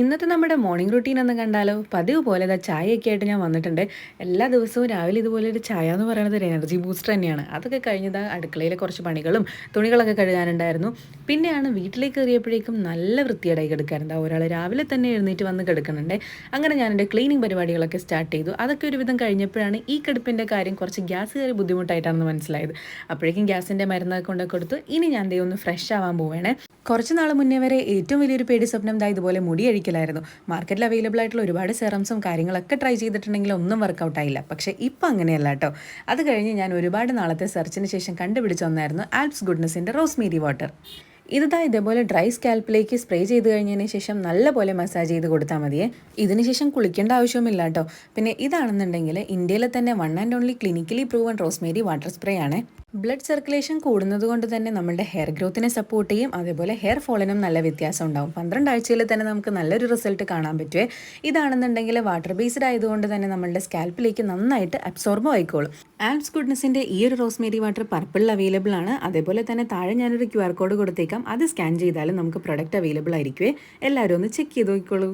ഇന്നത്തെ നമ്മുടെ morning routine എന്ന് കണ്ടാലോ? പതിവ് പോലെ ഇതാ ചായയൊക്കെ ആയിട്ട് ഞാൻ വന്നിട്ടുണ്ട്. എല്ലാ ദിവസവും രാവിലെ ഇതുപോലെ ഒരു ചായ എന്ന് പറയുന്നത് ഒരു എനർജി ബൂസ്റ്റർ തന്നെയാണ്. അതൊക്കെ കഴിഞ്ഞത് അടുക്കളയിലെ കുറച്ച് പണികളും തുണികളൊക്കെ കഴുകാനുണ്ടായിരുന്നു. പിന്നെയാണ് വീട്ടിലേക്ക് കയറിയപ്പോഴേക്കും നല്ല വൃത്തിയടായി കിടക്കാറുണ്ട് ഒരാൾ രാവിലെ തന്നെ എഴുന്നേറ്റ് വന്ന് കിടക്കുന്നുണ്ട്. അങ്ങനെ ഞാൻ എന്റെ ക്ലീനിങ് പരിപാടികളൊക്കെ സ്റ്റാർട്ട് ചെയ്തു. അതൊക്കെ ഒരുവിധം കഴിഞ്ഞപ്പോഴാണ് ഈ കിടപ്പിന്റെ കാര്യം കുറച്ച് ഗ്യാസ് കയറി ബുദ്ധിമുട്ടായിട്ടാണെന്ന് മനസ്സിലായത്. അപ്പോഴേക്കും ഗ്യാസിന്റെ മരുന്നൊക്കെ കൊണ്ടൊക്കെ കൊടുത്തു. ഇനി ഞാൻ ദൈവം ഒന്ന് ഫ്രഷ് ആവാൻ പോവേണേ കുറച്ച് നാൾ മുന്നേ വരെ ഏറ്റവും വലിയൊരു പേടി സ്വപ്നം ദാ ഇതുപോലെ മുടി അഴിക്കലായിരുന്നു. മാർക്കറ്റിൽ അവൈലബിൾ ആയിട്ടുള്ള ഒരുപാട് സെറംസും കാര്യങ്ങളൊക്കെ ട്രൈ ചെയ്തിട്ടുണ്ടെങ്കിൽ ഒന്നും വർക്കൗട്ട് ആയില്ല. പക്ഷേ ഇപ്പം അങ്ങനെയല്ല കേട്ടോ അത് കഴിഞ്ഞ് ഞാൻ ഒരുപാട് നാളത്തെ സെർച്ചിന് ശേഷം കണ്ടുപിടിച്ച ഒന്നായിരുന്നു ആൽപ്സ് ഗുഡ്നസിന്റെ റോസ്മേരി വാട്ടർ ഇതാ ഇതേപോലെ ഡ്രൈ സ്കാൽപ്പിലേക്ക് സ്പ്രേ ചെയ്ത് കഴിഞ്ഞതിന് ശേഷം നല്ലപോലെ മസാജ് ചെയ്ത് കൊടുത്താൽ മതിയേ. ഇതിന് ശേഷം കുളിക്കേണ്ട ആവശ്യമില്ല കേട്ടോ പിന്നെ ഇതാണെന്നുണ്ടെങ്കിൽ ഇന്ത്യയിലെ തന്നെ one and only clinically proven rosemary water spray ആണ്. ബ്ലഡ് സർക്കുലേഷൻ കൂടുന്നത് കൊണ്ട് തന്നെ നമ്മുടെ ഹെയർ ഗ്രോത്തിനെ സപ്പോർട്ട് ചെയ്യും. അതേപോലെ ഹെയർ ഫോളിനും നല്ല വ്യത്യാസം ഉണ്ടാവും. പന്ത്രണ്ട് ആഴ്ചയിൽ തന്നെ നമുക്ക് നല്ലൊരു റിസൾട്ട് കാണാൻ പറ്റുമേ ഇതാണെന്നുണ്ടെങ്കിൽ വാട്ടർ ബേസ്ഡ് ആയതുകൊണ്ട് തന്നെ നമ്മളുടെ സ്കാൽപ്പിലേക്ക് നന്നായിട്ട് അബ്സോർബ് ആയിക്കോളും. ആൽപ്സ് ഗുഡ്നസിന്റെ ഈ ഒരു റോസ്മേരി വാട്ടർ പർപ്പിളിൽ അവൈലബിൾ ആണ്. അതേപോലെ തന്നെ താഴെ ഞാനൊരു ക്യു ആർ കോഡ് കൊടുത്തേക്കാം. അത് സ്കാൻ ചെയ്താലും നമുക്ക് പ്രൊഡക്റ്റ് അവൈലബിൾ ആയിരിക്കുമേ എല്ലാവരും ഒന്ന് ചെക്ക് ചെയ്ത് നോക്കിക്കോളൂ.